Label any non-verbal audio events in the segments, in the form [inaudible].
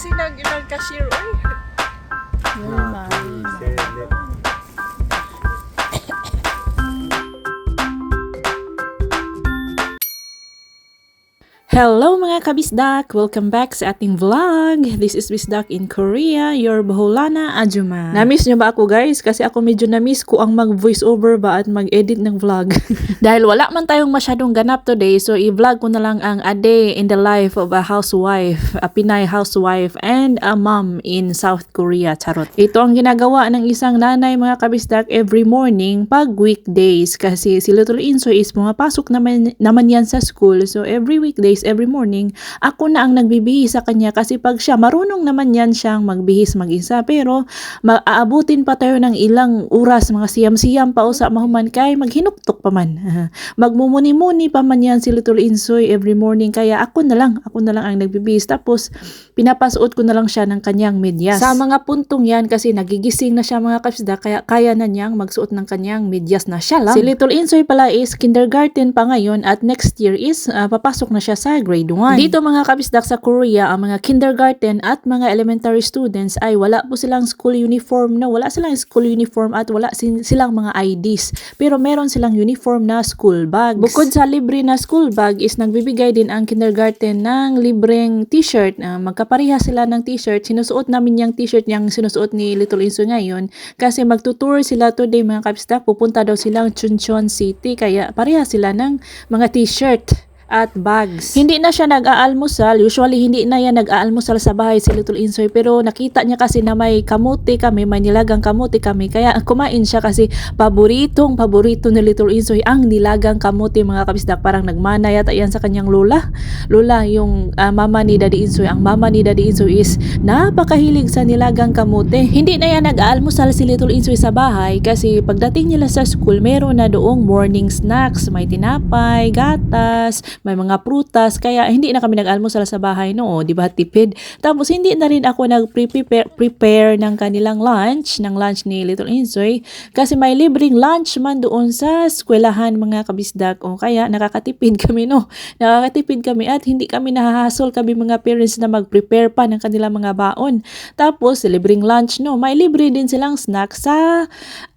kasi nag ilang cashier oy. Hello mga kabisdak! Welcome back sa ating vlog. This is Bisdak in Korea, your Baholana Ajuma. Na-miss nyo ba ako guys? Kasi ako medyo na-miss ko ang mag-voice over ba at mag-edit ng vlog. [laughs] Dahil wala man tayong masyadong ganap today, so i-vlog ko na lang ang a day in the life of a housewife, a Pinay housewife, and a mom in South Korea. Charot. Ito ang ginagawa ng isang nanay mga kabisdak every morning pag weekdays. Kasi si Little Insoy is pumapasok naman, naman yan sa school. So every weekdays, every morning, ako na ang nagbibihis sa kanya kasi pag siya, marunong naman yan siyang magbihis mag-isa. Pero maaabutin pa tayo ng ilang oras, mga siyam-siyam pa o sa mahuman kay maghinuktok pa man. [laughs] Magmumuni-muni pa man yan si Little Insoy every morning. Kaya ako na lang, ako na lang ang nagbibihis. Tapos pinapasuot ko na lang siya ng kanyang medyas. Sa mga puntong yan kasi nagigising na siya mga kapsda kaya kaya na niyang magsuot ng kanyang medyas na siya lang. Si Little Insoy pala is kindergarten pa ngayon at next year is ah, papasok na siya sa grade 1. Dito mga kabisdak sa Korea, ang mga kindergarten at mga elementary students ay wala po silang school uniform na wala silang school uniform at wala sin- silang mga IDs. Pero meron silang uniform na school bags. Bukod sa libre na school bag is nagbibigay din ang kindergarten ng libreng t-shirt. Ah, magkapareha sila ng t-shirt. Sinusuot namin yung t-shirt niyang sinusuot ni Little Inso ngayon kasi magtutour sila today mga kabisdak. Pupunta daw silang Chuncheon City kaya pareha sila ng mga t-shirt at bags. Hindi na siya nag-aalmusal. Usually, hindi na yan nag-aalmusal sa bahay si Little Insoy. Pero nakita niya kasi na may kamuti kami, may nilagang kamuti kami. Kaya kumain siya kasi paboritong paborito ni Little Insoy ang nilagang kamuti mga kabisdak. Parang nagmana yata yan sa kanyang lola. Lola, yung ah, mama ni Daddy Insoy. Ang mama ni Daddy Insoy is napakahilig sa nilagang kamuti. Hindi na yan nag-aalmusal si Little Insoy sa bahay kasi pagdating nila sa school, meron na doong morning snacks. May tinapay, gatas, may mga prutas. Kaya hindi na kami nag-almusal sa bahay no, di ba tipid. Tapos hindi na rin ako nag-prepare prepare ng kanilang lunch, ng lunch ni Little Insoy. Kasi may libreng lunch man doon sa eskwelahan mga kabisdak. O kaya nakakatipid kami no. Nakakatipid kami at hindi kami nahahasol kami mga parents na mag-prepare pa ng kanilang mga baon. Tapos libreng lunch no. May libre din silang snack sa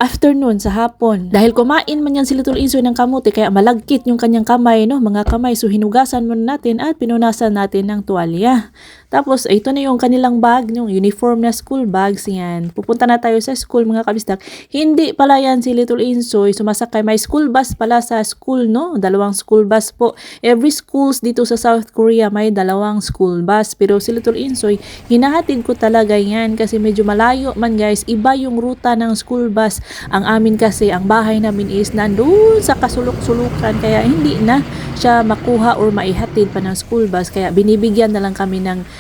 afternoon, sa hapon. Dahil kumain man yan si Little Insoy ng kamuti kaya malagkit yung kanyang kamay no, mga kamay. So hinugasan muna natin at pinunasan natin ng tuwalya. Tapos, ito na yung kanilang bag, yung uniform na school bags yan. Pupunta na tayo sa school, mga kabisdak. Hindi pala yan si Little Insoy. Sumasakay, may school bus pala sa school, no? Dalawang school bus po. Every schools dito sa South Korea may dalawang school bus. Pero si Little Insoy, hinahatid ko talaga yan kasi medyo malayo man guys. Iba yung ruta ng school bus. Ang amin kasi, ang bahay namin is nandun sa kasulok-sulukan. Kaya hindi na siya makuha or maihatid pa ng school bus. Kaya binibigyan na lang kami ng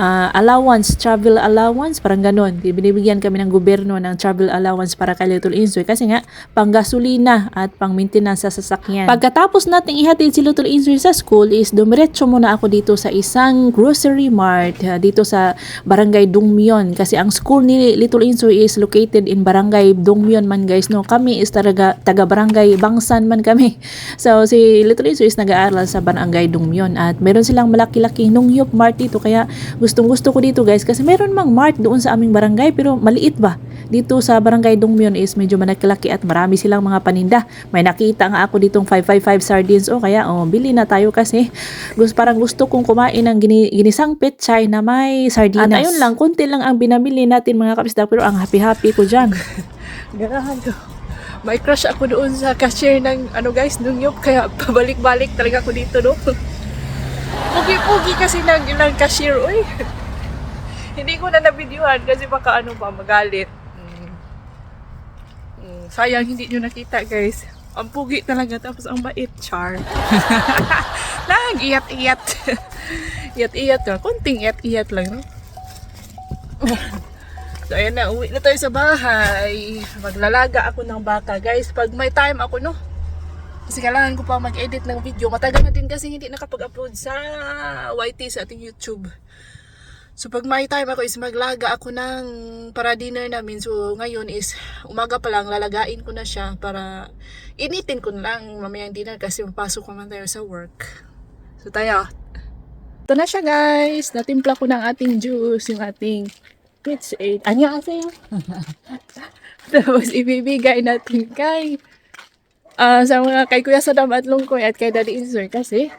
ah, allowance, travel allowance, parang ganon. Binibigyan kami ng gobyerno ng travel allowance para kay Little Insoy kasi nga panggasolina at pang maintenance sa sasakyan. Pagkatapos nating ihatid si Little Insoy sa school is dumiretso muna ako dito sa isang grocery mart ah, dito sa Barangay Dongmyon kasi ang school ni Little Insoy is located in Barangay Dongmyon man guys no. Kami is talaga taga Barangay Bangsan man kami. [laughs] So si Little Insoy is nag-aaral sa Barangay Dongmyon at meron silang malaki-laking Nongyop Mart dito kaya gustong gusto ko dito guys kasi meron mang mart doon sa aming barangay pero maliit ba? Dito sa barangay Dongmyon is medyo malaki at marami silang mga paninda. May nakita nga ako ditong 555 sardines o kaya oh, bili na tayo kasi gusto, parang gusto kong kumain ng gini, ginisang petchay na may sardinas. At ayun lang, konti lang ang binabili natin mga kapisdak pero ang happy-happy ko dyan. [laughs] Ko. May crush ako doon sa cashier ng ano guys, nung yup. Kaya [laughs] pabalik-balik talaga ako dito no. Pugi-pugi kasi ng ilang cashier. Uy. [laughs] Hindi ko na nabidyohan kasi baka ano pa magalit. Mm. Mm, sayang hindi nyo nakita guys. Ang pugi talaga tapos ang bait char. [laughs] Nag iyat-iyat. [laughs] iyat-iyat ka. Konting iyat-iyat lang no. So, ayan na, uwi na tayo sa bahay. Maglalaga ako ng baka. Guys, pag may time ako, no? Kasi kailangan ko pa mag-edit ng video. Matagal na din kasi hindi nakapag-upload sa YT sa ating YouTube. So, pag may time ako is maglaga ako ng para dinner namin. So, ngayon is umaga pa lang, lalagain ko na siya para initin ko na lang mamayang dinner kasi mapasok ko man tayo sa work. So, tayo. Ito na siya guys. Natimpla ko ng ating juice, yung ating peach aid. Anya kasi yun? Tapos ibibigay natin kay ah sa mga kay Kuya Sadam at Lungkoy at kay Daddy Insoy kasi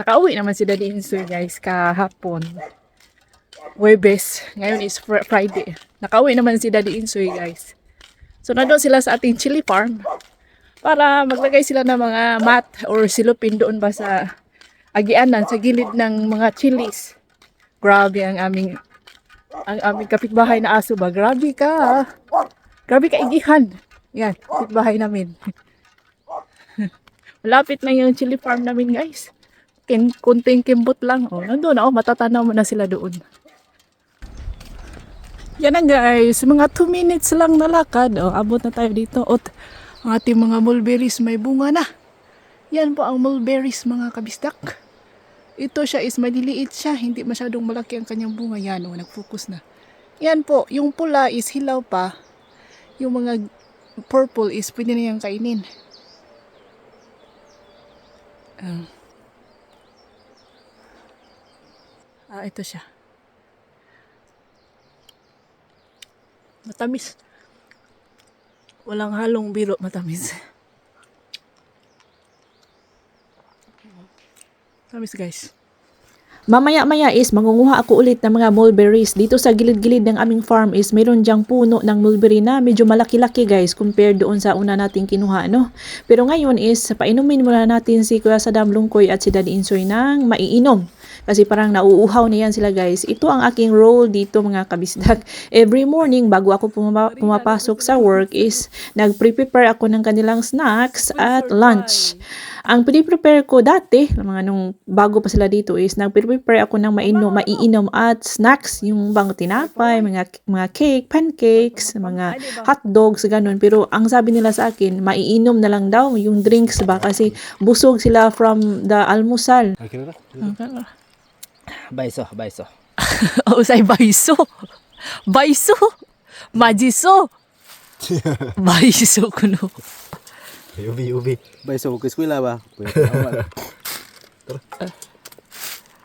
nakauwi naman si Daddy Insoy guys kahapon. Webes. Ngayon is fr- Friday. Nakauwi naman si Daddy Insoy guys. So nandun sila sa ating chili farm para maglagay sila ng mga mat or silupin doon ba sa agianan sa gilid ng mga chilies. Grabe ang aming ang aming kapitbahay na aso ba? Grabe ka. Grabe ka igihan. Yan, kapitbahay namin. [laughs] Malapit na yung chili farm namin, guys. Kin kunting kimbot lang. Oh, nandun, oh, matatanaw mo na sila doon. Yan na guys, mga 2 minutes lang na lakad. Oh, abot na tayo dito. At ang ating mga mulberries may bunga na. Yan po ang mulberries mga kabisdak. Ito siya is maliliit siya, hindi masyadong malaki ang kanyang bunga. Yan, oh, nag-focus na. Yan po, yung pula is hilaw pa. Yung mga purple is pwede na yung kainin. Ah. ah, ito siya. Matamis. Walang halong biro, matamis. [laughs] Matamis guys. Mamaya-maya is mangunguha ako ulit ng mga mulberries. Dito sa gilid-gilid ng aming farm is mayroon diyang puno ng mulberry na medyo malaki-laki guys compared doon sa una nating kinuha no. Pero ngayon is painumin muna natin si Kuya Sadam Lungkoy at si Daddy Insoy ng maiinom. Kasi parang nauuhaw na yan sila guys. Ito ang aking role dito mga kabisdak. [laughs] Every morning bago ako pumapa- pumapasok sa work is nag-prepare ako ng kanilang snacks at lunch. Ang piniprepare ko dati, mga nung bago pa sila dito is nag-prepare ako ng mainom, maiinom at snacks, yung bang tinapay, mga mga cake, pancakes, mga hot dogs, ganun. Pero ang sabi nila sa akin, maiinom na lang daw yung drinks ba kasi busog sila from the almusal. Ay, kira na. Baiso, baiso. [laughs] Oh, say baiso. Baiso. Majiso. [laughs] Baiso kuno. Ubi, ubi. Baiso ko eskwela ba? [laughs]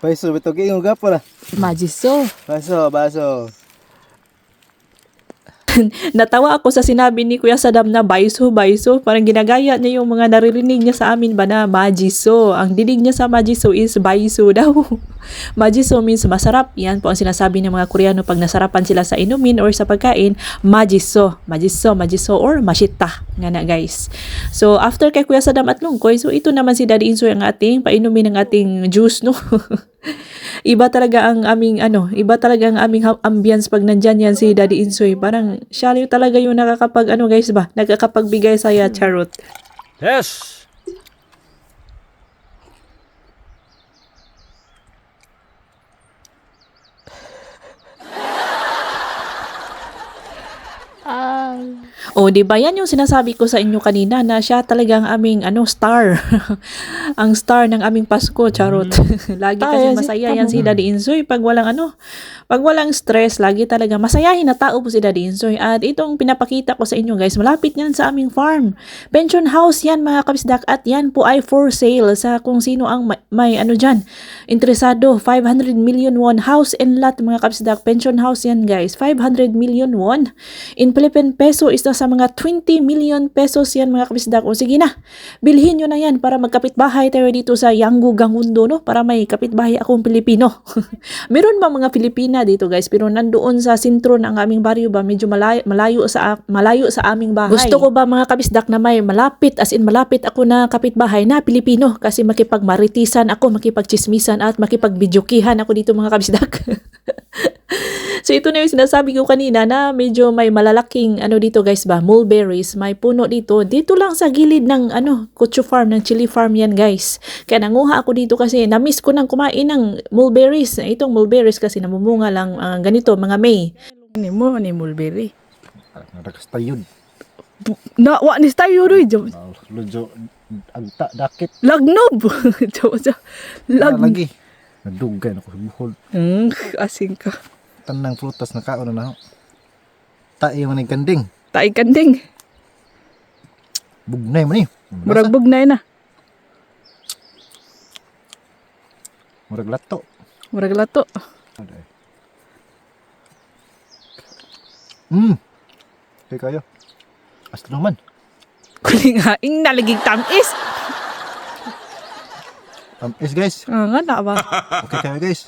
Baiso, beto kayo gapo na. Majiso. Baiso, baiso. [laughs] Natawa ako sa sinabi ni Kuya Sadam na baiso, baiso. Parang ginagaya niya yung mga naririnig niya sa amin ba na majiso. Ang dinig niya sa majiso is baiso daw. [laughs] majiso means masarap. Yan po ang sinasabi ng mga Koreano pag nasarapan sila sa inumin or sa pagkain. Majiso, majiso, majiso or mashita. Nga na guys. So after kay Kuya Sadam at Lungkoy, so ito naman si Daddy Insoy ang ating painumin ng ating juice no. [laughs] iba talaga ang aming ano, iba talaga ang aming ambience pag nandyan yan si Daddy Insoy. Parang siya talaga yung nakakapag ano guys ba, nakakapagbigay saya charot. Yes! O, di ba yan yung sinasabi ko sa inyo kanina na siya talagang aming ano star. [laughs] ang star ng aming Pasko, charot. [laughs] lagi kasi Ay, masaya yan si Daddy Insoy pag walang ano, pag walang stress, lagi talaga masayahin na tao po si Daddy Insoy. At itong pinapakita ko sa inyo guys, malapit yan sa aming farm. Pension house yan mga kabisdak at yan po ay for sale sa kung sino ang may, may ano dyan, interesado. 500 million won house and lot mga kabisdak. Pension house yan guys. 500 million won. In Philippine peso is nasa mga 20 million pesos yan mga kabisdak. O sige na, bilhin nyo na yan para magkapitbahay tayo dito sa Yanggu Gangundo no? Para may kapitbahay akong Pilipino. [laughs] Meron ba mga Pilipina dito guys pero nandoon sa sentro ng aming baryo ba medyo malayo, malayo sa malayo sa aming bahay. Gusto ko ba mga kabisdak na may malapit as in malapit ako na kapitbahay na Pilipino kasi makipagmaritisan ako, makipagchismisan at makipagbidyukihan ako dito mga kabisdak. [laughs] So ito na yung sinasabi ko kanina na medyo may malalaking ano dito guys ba, mulberries, may puno dito. Dito lang sa gilid ng ano, kutsu farm, ng chili farm yan guys. Kaya nanguha ako dito kasi na-miss ko nang kumain ng mulberries. Itong mulberries kasi namumunga lang ah, ganito, mga May. Ni mo ni mulberry. Narakas tayo. Na wa ni tayo ro jo. Lujo, agta, dakit. Lagnob. [laughs] jo jo. Lag. Lag. lagi. Nadugay ako sa buhol. Hmm, asing ka. Tanang prutas na kaon na ako. Tae man kanding. Tay kanding. Bugnay man eh. Murag bugnay na. Murag lato. Murag lato. Hmm. Okay kayo. Astro naman. Kulingaing naligig tamis. Um, yes guys. Ah, nga na ba? [laughs] Okay kayo guys.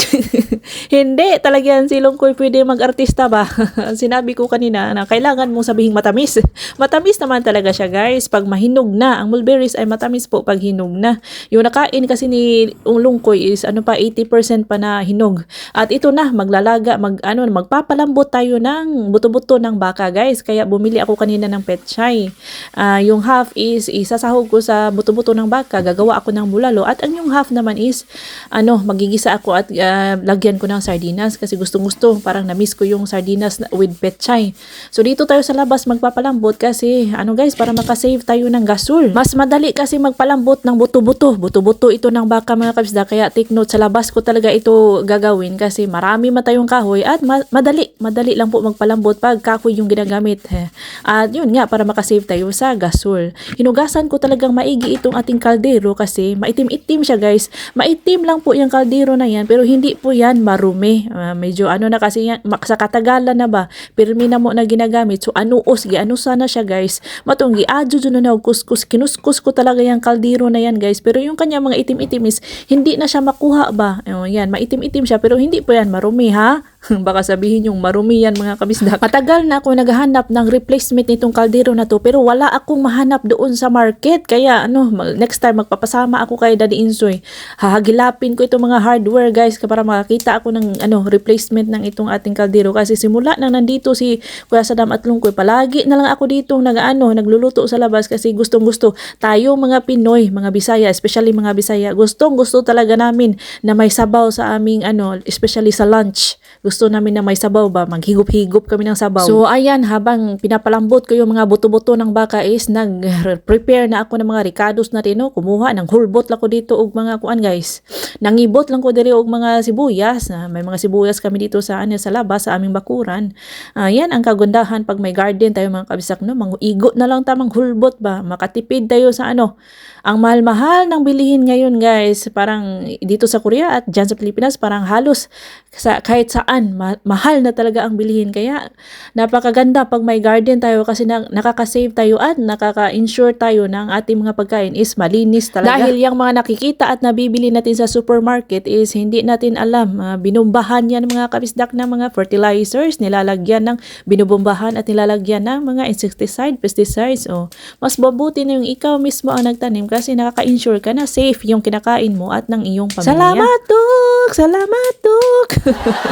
[laughs] Hindi, talagang si Lungkoy pwede mag-artista ba? [laughs] Sinabi ko kanina na kailangan mong sabihin matamis. Matamis naman talaga siya guys. Pag mahinog na, ang mulberries ay matamis po pag hinog na. Yung nakain kasi ni Lungkoy is ano pa 80% pa na hinog. At ito na, maglalaga, mag, ano, magpapalambot tayo ng buto-buto ng baka guys. Kaya bumili ako kanina ng petchay. Ah, yung half is isasahog ko sa buto-buto ng baka. Gagawa ako ng bulalo. At ang yung half naman is ano, magigisa ako at ah, lagyan ko ng sardinas kasi gustong-gusto. Parang na-miss ko yung sardinas na- with petchay. So dito tayo sa labas magpapalambot kasi ano guys, para makasave tayo ng gasol. Mas madali kasi magpalambot ng buto-buto. Buto-buto ito ng baka mga kabisda. Kaya take note, sa labas ko talaga ito gagawin kasi marami matayong kahoy at ma- madali. Madali lang po magpalambot pag kahoy yung ginagamit. eh. At yun nga, para makasave tayo sa gasol. Hinugasan ko talagang maigi itong ating kaldero kasi maitim-itim siya guys. Maitim lang po yung kaldero na yan pero hindi po yan marumi. Ah, medyo ano na kasi yan, sa katagalan na ba, pirmi na mo na ginagamit. So anuos, ano sana siya guys. Matunggi, adyo dyan na kuskus. Kinuskus ko talaga yung kaldero na yan guys. Pero yung kanya mga itim-itim is hindi na siya makuha ba. Oh, yan, maitim-itim siya pero hindi po yan marumi ha. [laughs] Baka sabihin yung marumi yan mga kabisdak. Matagal na ako naghahanap ng replacement nitong kaldero na to pero wala akong mahanap doon sa market. Kaya ano, next time magpapasama ako kay Daddy Insoy. Hahagilapin ko itong mga hardware guys para makakita ako ng ano replacement ng itong ating kaldero kasi simula nang nandito si Kuya Sadam at Lungkoy palagi na lang ako dito nag-ano nagluluto sa labas kasi gustong gusto tayo mga Pinoy, mga Bisaya, especially mga Bisaya, gustong gusto talaga namin na may sabaw sa aming ano, especially sa lunch. Gusto namin na may sabaw ba, maghigop-higop kami ng sabaw. So ayan, habang pinapalambot ko yung mga buto-buto ng baka is nag-prepare na ako ng mga ricados na rin, no? kumuha ng hulbot lang ko dito og mga kuan guys. Nangibot lang ko diri og mga sibuyas, na may mga sibuyas kami dito sa ano sa labas sa aming bakuran. Ayan ang kagundahan pag may garden tayo mga kabisak no, manguigot na lang tamang hulbot ba, makatipid tayo sa ano. Ang mahal-mahal ng bilihin ngayon guys, parang dito sa Korea at dyan sa Pilipinas parang halos sa kahit saan ma- mahal na talaga ang bilihin kaya napakaganda pag may garden tayo kasi na, nakaka-save tayo at nakaka-insure tayo ng ating mga pagkain is malinis talaga. Dahil yung mga nakikita at nabibili natin sa supermarket is hindi natin alam, ah, binumbahan yan mga kabisdak ng mga fertilizers, nilalagyan ng binubumbahan at nilalagyan ng mga insecticide, pesticides. O, mas mabuti na yung ikaw mismo ang nagtanim kasi nakaka-insure ka na safe yung kinakain mo at ng iyong pamilya. Salamat, Dok! Salamat, Dok!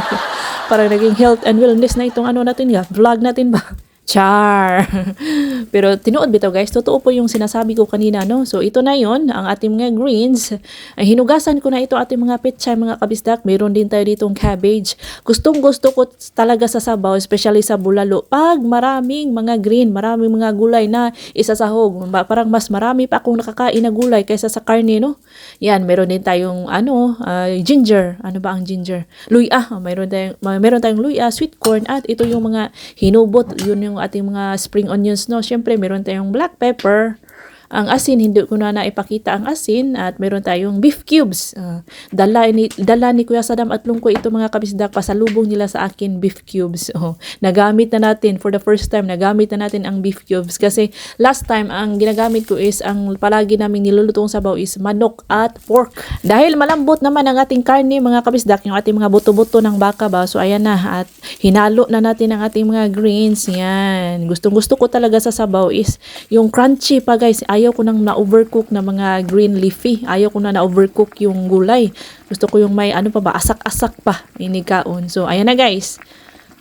[laughs] Parang naging health and wellness na itong ano natin nga, vlog natin ba? Char! [laughs] Pero tinuod bitaw guys, totoo po yung sinasabi ko kanina, no? So ito na yon ang ating mga greens. Ay, hinugasan ko na ito ating mga petchay, mga kabisdak. Meron din tayo ditong cabbage. Gustong gusto ko talaga sa sabaw, especially sa bulalo. Pag maraming mga green, maraming mga gulay na isasahog. Parang mas marami pa akong nakakain na gulay kaysa sa karne, no? Yan, meron din tayong ano, ah, ginger. Ano ba ang ginger? Luya. Mayroon tayong, may- meron tayong luya, sweet corn, at ito yung mga hinubot. Yun yung ating mga spring onions, no? Siyempre, meron tayong black pepper. Ang asin, hindi ko na naipakita ang asin at meron tayong beef cubes. Ah, dala, ni, dala ni Kuya Sadam at Lungko ito mga kabisdak, pasalubong nila sa akin beef cubes. [laughs] Oh, nagamit na natin, for the first time, nagamit na natin ang beef cubes kasi last time, ang ginagamit ko is, ang palagi naming nilulutong sabaw is manok at pork. Dahil malambot naman ang ating karne mga kabisdak, yung ating mga buto-buto ng baka ba, so ayan na, at hinalo na natin ang ating mga greens, yan. Gustong gusto ko talaga sa sabaw is yung crunchy pa guys, ayaw ko nang na-overcook na mga green leafy. Ayaw ko na na-overcook yung gulay. Gusto ko yung may ano pa ba, asak-asak pa inikaon. So, ayan na guys.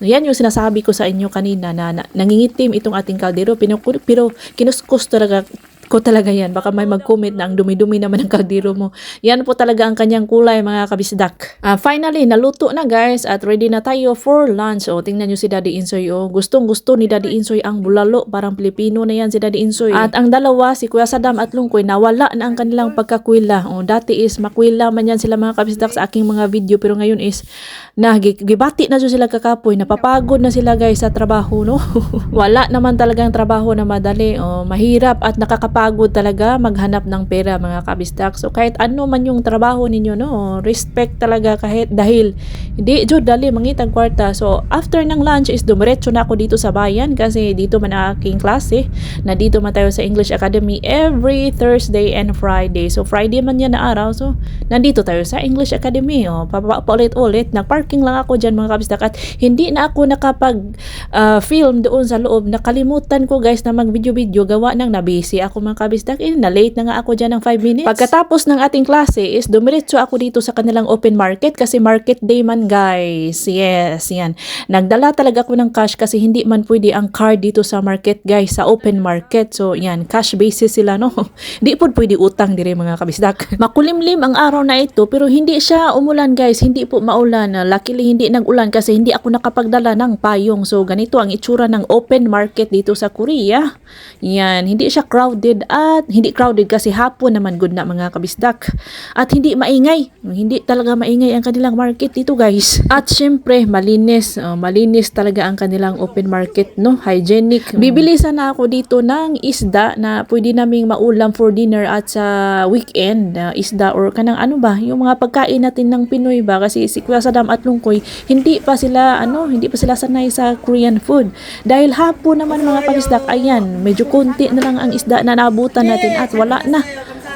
Yan yung sinasabi ko sa inyo kanina na, na nangingitim itong ating kaldero pero, pero kinuskus talaga ko talaga yan. Baka may mag-comment na ang dumi-dumi naman ng kaldero mo. Yan po talaga ang kanyang kulay mga kabisdak. Ah, finally, naluto na guys at ready na tayo for lunch. O, tingnan nyo si Daddy Insoy. O, gustong gusto ni Daddy Insoy ang bulalo. Parang Pilipino na yan si Daddy Insoy. At ang dalawa, si Kuya Sadam at Lungkoy, nawala na ang kanilang pagkakwila. O, dati is makwila man yan sila mga kabisdak sa aking mga video. Pero ngayon is, na gi- gibati na sila kakapoy. Napapagod na sila guys sa trabaho, no? [laughs] Wala naman talagang trabaho na madali. O, mahirap at nakakapagod nakakapagod talaga maghanap ng pera mga kabisdak. So kahit ano man yung trabaho ninyo no, respect talaga kahit dahil hindi jud dali mangitag kwarta. So after ng lunch is dumiretso na ako dito sa bayan kasi dito man aking klase na dito man tayo sa English Academy every Thursday and Friday. So Friday man yan na araw. So nandito tayo sa English Academy. Oh, paulit-ulit. Nag-parking lang ako dyan mga kabisdak at hindi na ako nakapag ah, film doon sa loob. Nakalimutan ko guys na mag-video-video gawa ng nabisi ako mga kabisdak. Eh, na-late na nga ako dyan ng 5 minutes. Pagkatapos ng ating klase is dumiretso ako dito sa kanilang open market kasi market day man guys. Yes, yan. Nagdala talaga ako ng cash kasi hindi man pwede ang card dito sa market guys, sa open market. So yan, cash basis sila no. [laughs] Hindi po pwede utang dire mga kabisdak. [laughs] Makulimlim ang araw na ito pero hindi siya umulan guys, hindi po maulan. Luckily hindi nag-ulan kasi hindi ako nakapagdala ng payong. So ganito ang itsura ng open market dito sa Korea. Yan, hindi siya crowded at hindi crowded kasi hapon naman good na mga kabisdak. At hindi maingay. Hindi talaga maingay ang kanilang market dito guys. At syempre malinis. Oh, malinis talaga ang kanilang open market no, hygienic. Bibili sana ako dito ng isda na pwede naming maulam for dinner at sa weekend na isda or kanang ano ba, yung mga pagkain natin ng Pinoy ba kasi si Kuya Saddam at Lungkoy hindi pa sila ano, hindi pa sila sanay sa Korean food. Dahil hapon naman mga kabisdak, ayan, medyo konti na lang ang isda na naabutan natin at wala na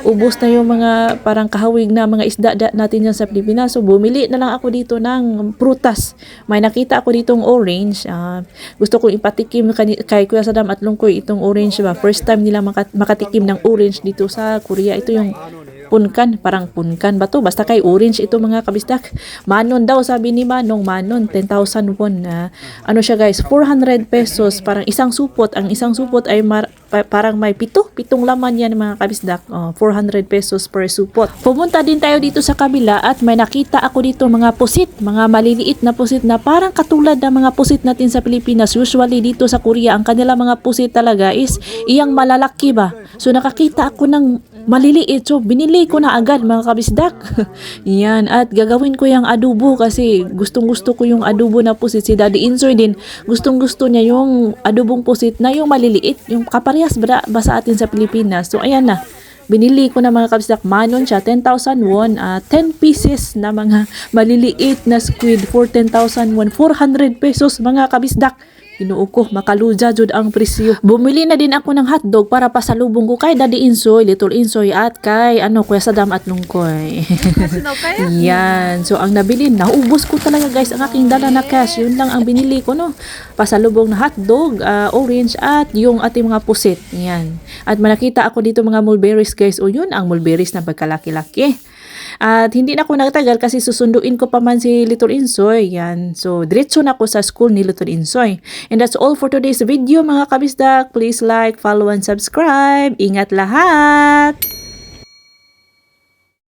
ubos na yung mga parang kahawig na mga isda da- natin dyan sa Pilipinas. So, bumili na lang ako dito ng prutas. May nakita ako ditong orange. Ah, gusto kong ipatikim kay Kuya Saddam at Lungkoy itong orange ba. First time nila makat- makatikim ng orange dito sa Korea. Ito yung punkan, parang punkan ba to? Basta kay orange ito mga kabisdak. Manon daw, sabi ni Manong, Manon, 10,000 won. na ano siya guys, 400 pesos, parang isang supot. Ang isang supot ay mar- pa- parang may pito, pitong laman yan mga kabisdak. Oh, 400 pesos per supot. Pumunta din tayo dito sa kabila at may nakita ako dito mga pusit, mga maliliit na pusit na parang katulad ng mga pusit natin sa Pilipinas. Usually dito sa Korea, ang kanila mga pusit talaga is iyang malalaki ba. So nakakita ako ng maliliit. So, binili ko na agad mga kabisdak. [laughs] Yan. At gagawin ko yung adobo kasi gustong gusto ko yung adobo na pusit. Si Daddy Insoy din, gustong gusto niya yung adobong pusit na yung maliliit. Yung kaparehas ba, ba sa atin sa Pilipinas. So, ayan na. Binili ko na mga kabisdak. Manon siya, 10,000 won. ah 10 pieces na mga maliliit na squid for 10,000 won. 400 pesos mga kabisdak. Ginoo ko, makaluja jud ang presyo. Bumili na din ako ng hotdog para pasalubong ko kay Daddy Insoy, Little Insoy at kay ano Kuya Sadam at kaya? [laughs] Yan. So, ang nabili, naubos ko talaga guys ang aking dala na cash. Yun lang ang binili ko, no? Pasalubong na hotdog, ah, orange, at yung ating mga pusit. Yan. At manakita ako dito mga mulberries guys. O yun, ang mulberries na pagkalaki-laki. At hindi na ako nagtagal kasi susunduin ko pa man si Little Insoy. Yan. So, diretso na ako sa school ni Little Insoy. And that's all for today's video mga kabisdak. Please like, follow, and subscribe. Ingat lahat!